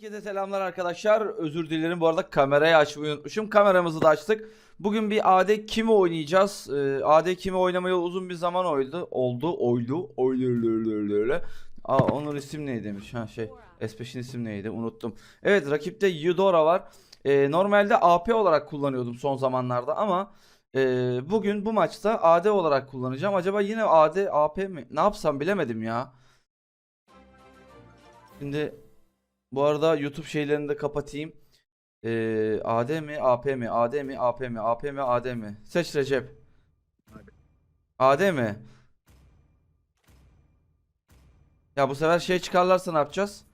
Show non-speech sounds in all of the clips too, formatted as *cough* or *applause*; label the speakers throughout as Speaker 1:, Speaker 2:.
Speaker 1: Herkese selamlar arkadaşlar. Özür dilerim bu arada kamerayı açmayı unutmuşum. Kameramızı da açtık. Bugün bir AD kimi oynayacağız? Ee, AD kimi oynamaya uzun bir zaman oldu. Oldu, oydu. Oydu. Aa onun isim neydi demiş. Ha şey. S5'in isim neydi? Unuttum. Evet rakipte Eudora var. Ee, normalde AP olarak kullanıyordum son zamanlarda ama e, bugün bu maçta AD olarak kullanacağım. Acaba yine AD AP mi? Ne yapsam bilemedim ya. Şimdi bu arada YouTube şeylerini de kapatayım. Ee, AD mi, AP mi, AD mi, AP mi, AP mi, AD mi? Seç Recep. AD mi? Ya bu sefer şey çıkarlarsa ne yapacağız?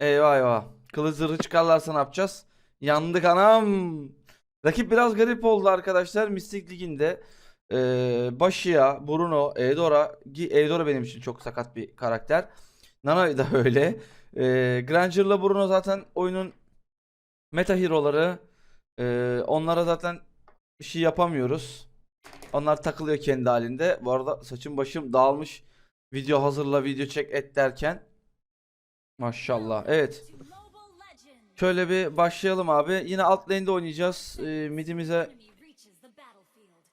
Speaker 1: Eyvah eyvah. Kılıç zırhı çıkarlarsa ne yapacağız? Yandık anam. Rakip biraz garip oldu arkadaşlar Mystic Ligi'nde. Ee, Başia, Bruno, Eudora. Eudora benim için çok sakat bir karakter. Nana da öyle. Ee, Granger'la Bruno zaten oyunun meta hero'ları. Ee, onlara zaten bir şey yapamıyoruz. Onlar takılıyor kendi halinde. Bu arada saçım başım dağılmış. Video hazırla, video çek et derken. Maşallah. Evet. Şöyle bir başlayalım abi. Yine alt lane'de oynayacağız. Ee, midimize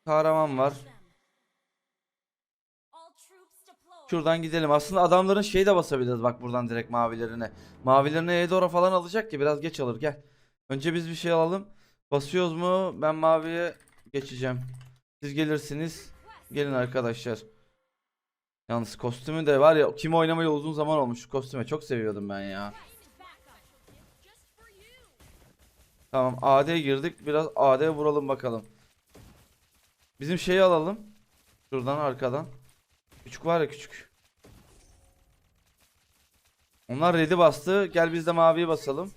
Speaker 1: kahraman var. Şuradan gidelim. Aslında adamların şeyi de basabiliriz bak buradan direkt mavilerine. Mavilerine Eudora falan alacak ki biraz geç alır gel. Önce biz bir şey alalım. Basıyoruz mu? Ben maviye geçeceğim. Siz gelirsiniz. Gelin arkadaşlar. Yalnız kostümü de var ya kim oynamayı uzun zaman olmuş şu kostüme çok seviyordum ben ya. Tamam AD girdik biraz AD vuralım bakalım. Bizim şeyi alalım. Şuradan arkadan. Küçük var ya küçük. Onlar red'i bastı. Gel biz de maviyi basalım.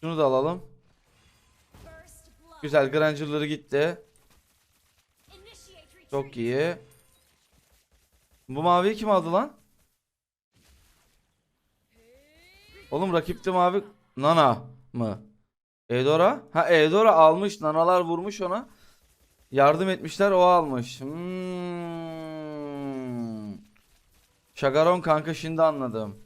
Speaker 1: Şunu da alalım. Güzel Granger'ları gitti. Çok iyi. Bu maviyi kim aldı lan? Oğlum rakipte mavi Nana mı? Eudora? Ha Eudora almış. Nanalar vurmuş ona. Yardım etmişler o almış. Hmm. Şagaron kanka şimdi anladım.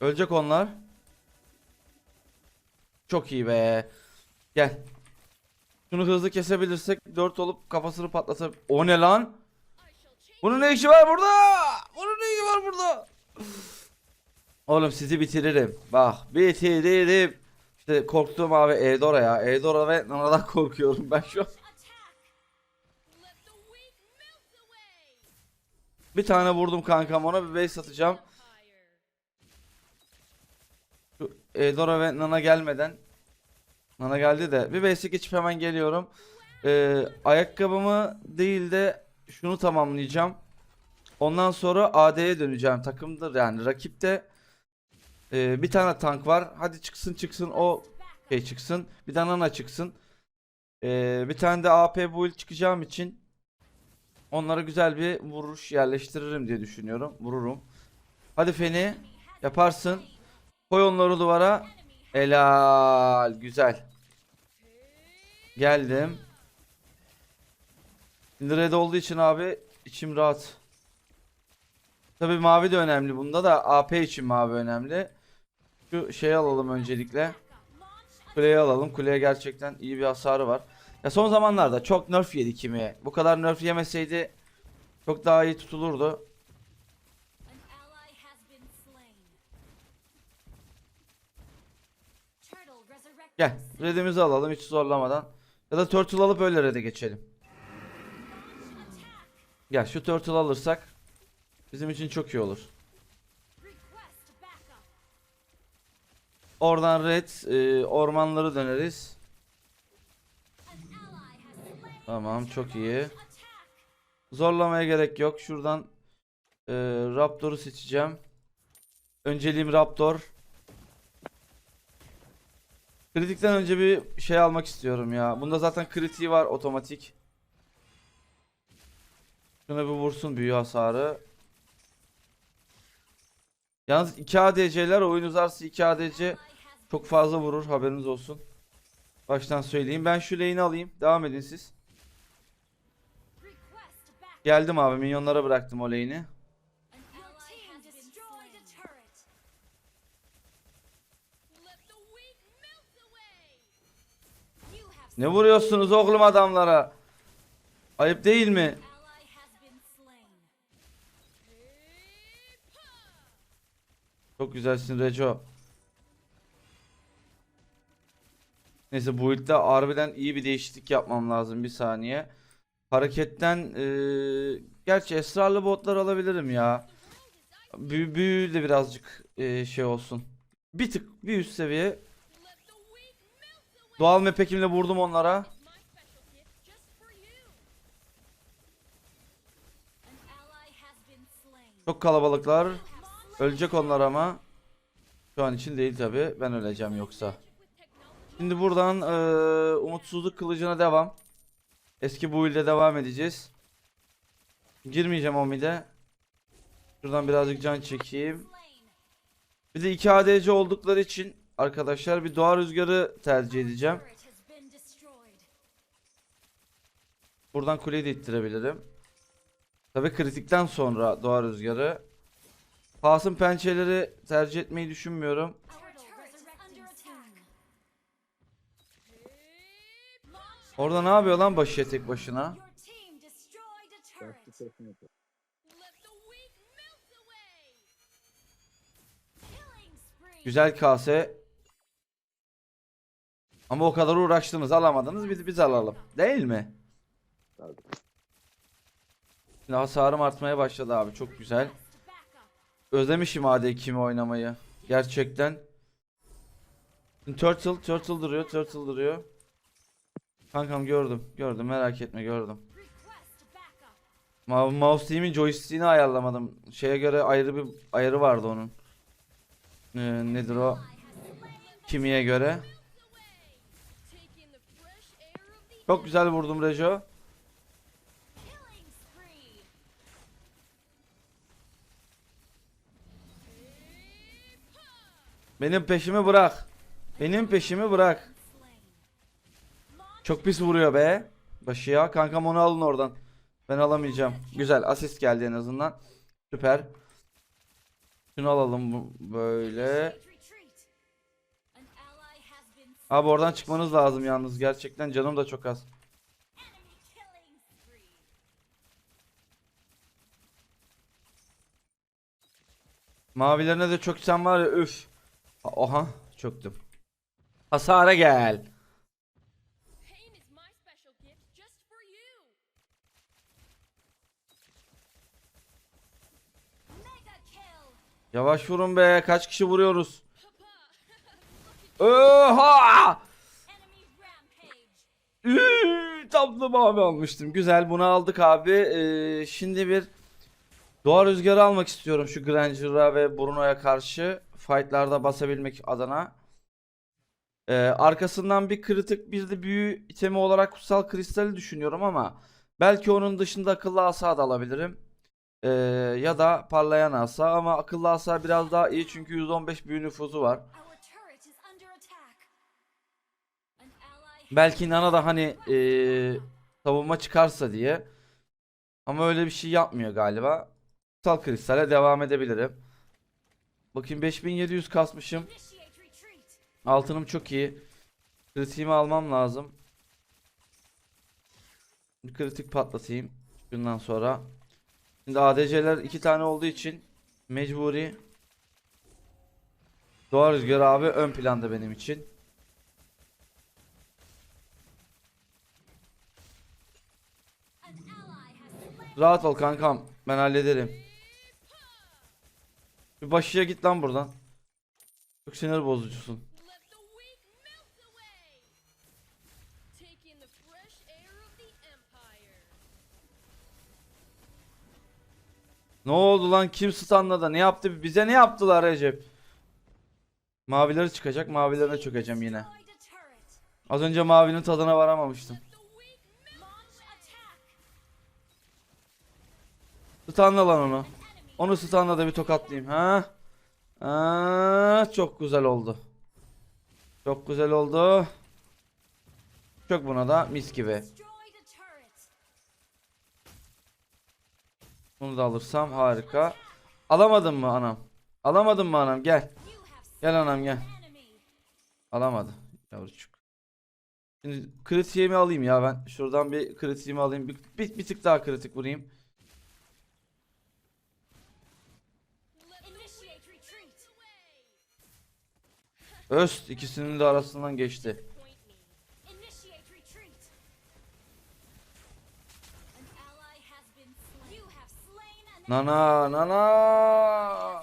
Speaker 1: Ölecek onlar. Çok iyi be. Gel. Şunu hızlı kesebilirsek 4 olup kafasını patlatıp O ne lan? Bunun ne işi var burada? Bunun ne işi var burada? Oğlum sizi bitiririm. Bak bitiririm. İşte korktuğum abi Eudora ya. Eudora ve Nana'dan *laughs* korkuyorum ben şu an. Bir tane vurdum kankam ona bir base atacağım. Şu Eudora ve Nana gelmeden. Nana geldi de bir basic geçip hemen geliyorum. Ee, ayakkabımı değil de şunu tamamlayacağım. Ondan sonra AD'ye döneceğim. Takımdır yani rakipte ee, bir tane tank var. Hadi çıksın çıksın o şey çıksın. Bir tane Nana çıksın. Ee, bir tane de AP build çıkacağım için onlara güzel bir vuruş yerleştiririm diye düşünüyorum. Vururum. Hadi Feni yaparsın. Koy onları duvara. Helal. Güzel. Geldim. Şimdi red olduğu için abi içim rahat. Tabi mavi de önemli bunda da AP için mavi önemli. Şu şeyi alalım öncelikle. Kuleyi alalım. Kuleye gerçekten iyi bir hasarı var. Ya son zamanlarda çok nerf yedi kimi. Bu kadar nerf yemeseydi çok daha iyi tutulurdu. Gel. Red'imizi alalım hiç zorlamadan. Ya da turtle alıp öyle red'e geçelim. Gel şu turtle alırsak bizim için çok iyi olur. Oradan red e, ormanları döneriz. Tamam çok iyi. Zorlamaya gerek yok. Şuradan e, Raptor'u seçeceğim. Önceliğim Raptor. Kritikten önce bir şey almak istiyorum ya. Bunda zaten kritiği var otomatik. Şuna bir vursun büyü hasarı. Yalnız 2 ADC'ler oyun uzarsa 2 ADC çok fazla vurur haberiniz olsun. Baştan söyleyeyim. Ben şu lane'i alayım. Devam edin siz. Geldim abi minyonlara bıraktım o lane'i. Ne vuruyorsunuz oğlum adamlara? Ayıp değil mi? Çok güzelsin Reco. Neyse bu ilkte harbiden iyi bir değişiklik yapmam lazım bir saniye. Hareketten eee gerçi esrarlı botlar alabilirim ya. Büyü, büyü de birazcık eee, şey olsun. Bir tık bir üst seviye. Doğal mepekimle vurdum onlara. Çok kalabalıklar. Ölecek onlar ama. Şu an için değil tabi. Ben öleceğim yoksa. Şimdi buradan eee, umutsuzluk kılıcına devam. Eski build'e devam edeceğiz. Girmeyeceğim o mid'e. Şuradan birazcık can çekeyim. Bir de 2 ADC oldukları için arkadaşlar bir doğa rüzgarı tercih edeceğim. Buradan kuleyi de ittirebilirim. Tabi kritikten sonra doğa rüzgarı. Pasın pençeleri tercih etmeyi düşünmüyorum. Orada ne yapıyor lan başıya tek başına? Güzel kase. Ama o kadar uğraştınız alamadınız biz biz alalım. Değil mi? Şimdi hasarım artmaya başladı abi çok güzel. Özlemişim AD kimi oynamayı. Gerçekten. Turtle, Turtle duruyor, Turtle duruyor. Kankam gördüm, gördüm merak etme gördüm. Ma Mouse'imin joystick'ini ayarlamadım. Şeye göre ayrı bir ayarı vardı onun. Ee, nedir o? Kimiye göre. Çok güzel vurdum Rejo. Benim peşimi bırak. Benim peşimi bırak. Çok pis vuruyor be. Başı ya. Kankam onu alın oradan. Ben alamayacağım. Güzel. Asist geldi en azından. Süper. Şunu alalım böyle. Abi oradan çıkmanız lazım yalnız. Gerçekten canım da çok az. Mavilerine de çok sen var ya üf. Oha çöktüm. Hasara gel. Yavaş vurun be. Kaç kişi vuruyoruz? Oha! Tam da mavi almıştım. Güzel bunu aldık abi. Ee, şimdi bir doğa rüzgarı almak istiyorum şu Granger'a ve Bruno'ya karşı. Fight'larda basabilmek adına. Ee, arkasından bir kritik bir de büyü itemi olarak kutsal kristali düşünüyorum ama belki onun dışında akıllı asa da alabilirim. Ee, ya da parlayan asa ama akıllı asa biraz daha iyi çünkü 115 büyü nüfuzu var. Belki Nana da hani eee savunma çıkarsa diye. Ama öyle bir şey yapmıyor galiba. Kutsal kristale devam edebilirim. Bakayım 5700 kasmışım. Altınım çok iyi. Kritiğimi almam lazım. Bir kritik patlatayım. Bundan sonra. Şimdi ADC'ler iki tane olduğu için mecburi. Doğa Rüzgarı abi ön planda benim için. Rahat ol kankam. Ben hallederim. Bir başıya git lan buradan. Çok sinir bozucusun. Ne oldu lan? Kim stunladı? Ne yaptı? Bize ne yaptılar Recep? Mavileri çıkacak. Mavilerine çökeceğim yine. Az önce mavinin tadına varamamıştım. Stunla lan onu. Onu stunla da bir tokatlayayım. Ha? Ha, çok güzel oldu. Çok güzel oldu. Çok buna da mis gibi. Bunu da alırsam harika. Alamadın mı anam? Alamadın mı anam? Gel. Gel anam gel. Alamadı yavrucuk. Şimdi kritiğimi alayım ya ben. Şuradan bir kritiğimi alayım. Bir, bir, bir tık daha kritik vurayım. Öst ikisinin de arasından geçti. Nana nana.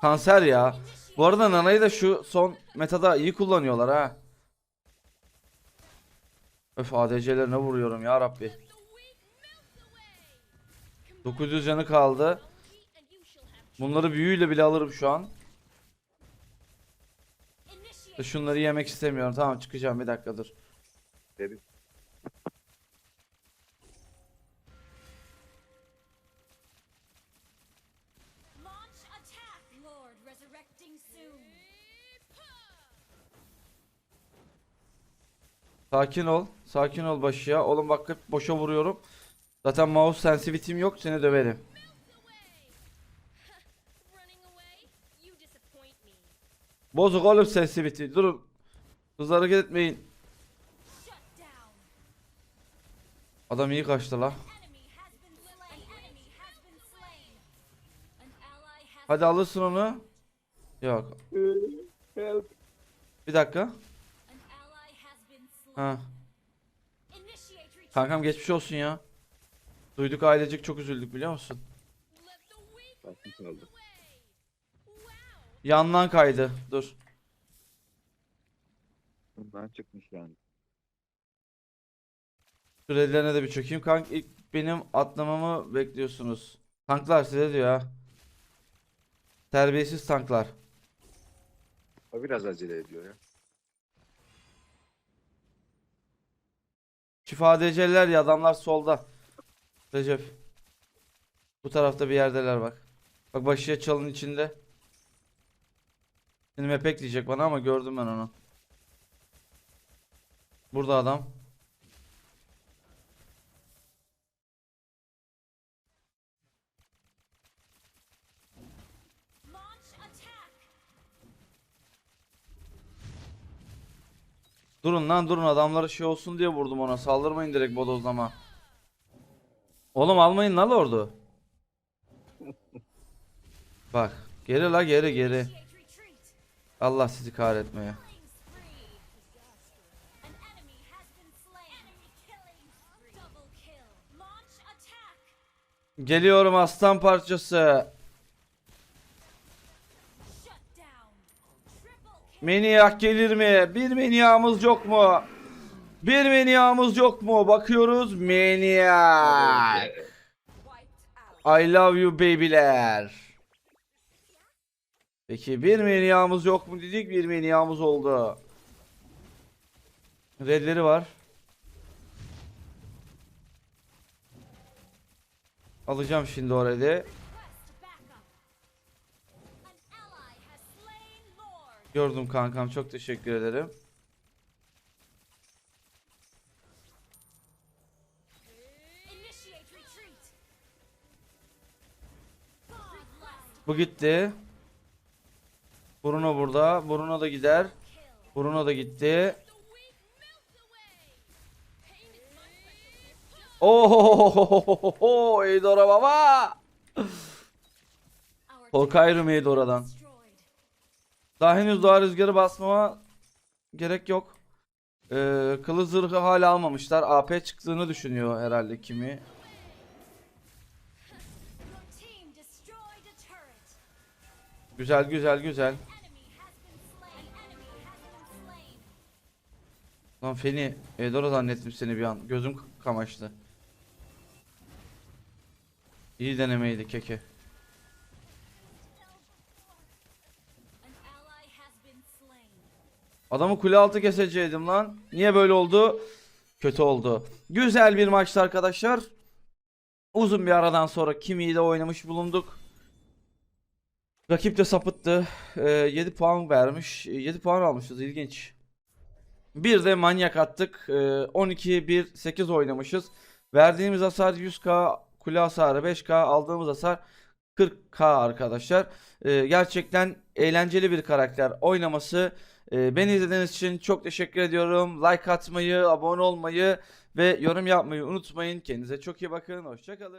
Speaker 1: Kanser ya. Bu arada Nana'yı da şu son metada iyi kullanıyorlar ha. Öf ADC'lerine vuruyorum ya Rabbi.
Speaker 2: The weak melt away.
Speaker 1: 900 canı kaldı. Bunları büyüyle bile alırım şu an. Şunları yemek istemiyorum. Tamam çıkacağım bir dakika dur.
Speaker 3: Dedi.
Speaker 4: Launch attack. Lord resurrecting soon.
Speaker 1: Sakin ol. Sakin ol başı ya. Oğlum bak hep boşa vuruyorum. Zaten mouse sensitivity'm yok. Seni döverim. Bozuk oğlum sensitivity. Durun. Hızlı hareket etmeyin. Adam iyi kaçtı la. Hadi alırsın onu. Yok. Bir dakika. Ha. Kankam geçmiş olsun ya. Duyduk ailecek çok üzüldük biliyor musun?
Speaker 3: Kaldı.
Speaker 1: Yandan kaydı. Dur.
Speaker 3: Bundan çıkmış yani.
Speaker 1: Kredilerine de bir çökeyim. Kank ilk benim atlamamı bekliyorsunuz. Tanklar size diyor ha. Terbiyesiz tanklar.
Speaker 3: O biraz acele ediyor ya.
Speaker 1: Şifa DC'liler ya adamlar solda. Recep. Bu tarafta bir yerdeler bak. Bak başıya çalın içinde. Benim epek diyecek bana ama gördüm ben onu. Burada adam. Durun lan durun adamları şey olsun diye vurdum ona. Saldırmayın direkt bodozlama. Oğlum almayın lan ordu. Bak. Geri la geri geri. Allah sizi kahretmeye. Geliyorum aslan parçası. Meniyak gelir mi? Bir meniyağımız yok mu? Bir meniyağımız yok mu? Bakıyoruz. Meniyak. *laughs* I love you babyler. Peki bir meniyağımız yok mu dedik bir meniyağımız oldu. Redleri var. Alacağım şimdi o. Gördüm kankam çok teşekkür ederim. Bu gitti. Bruno burada. Bruno da gider. Bruno da gitti. Ohohohohoho Eidora baba.
Speaker 4: Our
Speaker 1: Korkarım Eidora'dan. Daha henüz doğa rüzgarı basmama gerek yok. Ee, kılı zırhı hala almamışlar. AP çıktığını düşünüyor herhalde kimi. Güzel güzel güzel. Lan Feni Eidora zannettim seni bir an. Gözüm kamaştı. İyi denemeydi keke. Adamı kule altı keseceydim lan. Niye böyle oldu? Kötü oldu. Güzel bir maçtı arkadaşlar. Uzun bir aradan sonra Kimi ile oynamış bulunduk. Rakip de sapıttı. Ee, 7 puan vermiş. 7 puan almışız. İlginç. Bir de manyak attık. Ee, 12-1-8 oynamışız. Verdiğimiz hasar 100k, kule hasarı 5k, aldığımız hasar 40k arkadaşlar. Ee, gerçekten eğlenceli bir karakter oynaması. Ee, beni izlediğiniz için çok teşekkür ediyorum. Like atmayı, abone olmayı ve yorum yapmayı unutmayın. Kendinize çok iyi bakın. Hoşçakalın.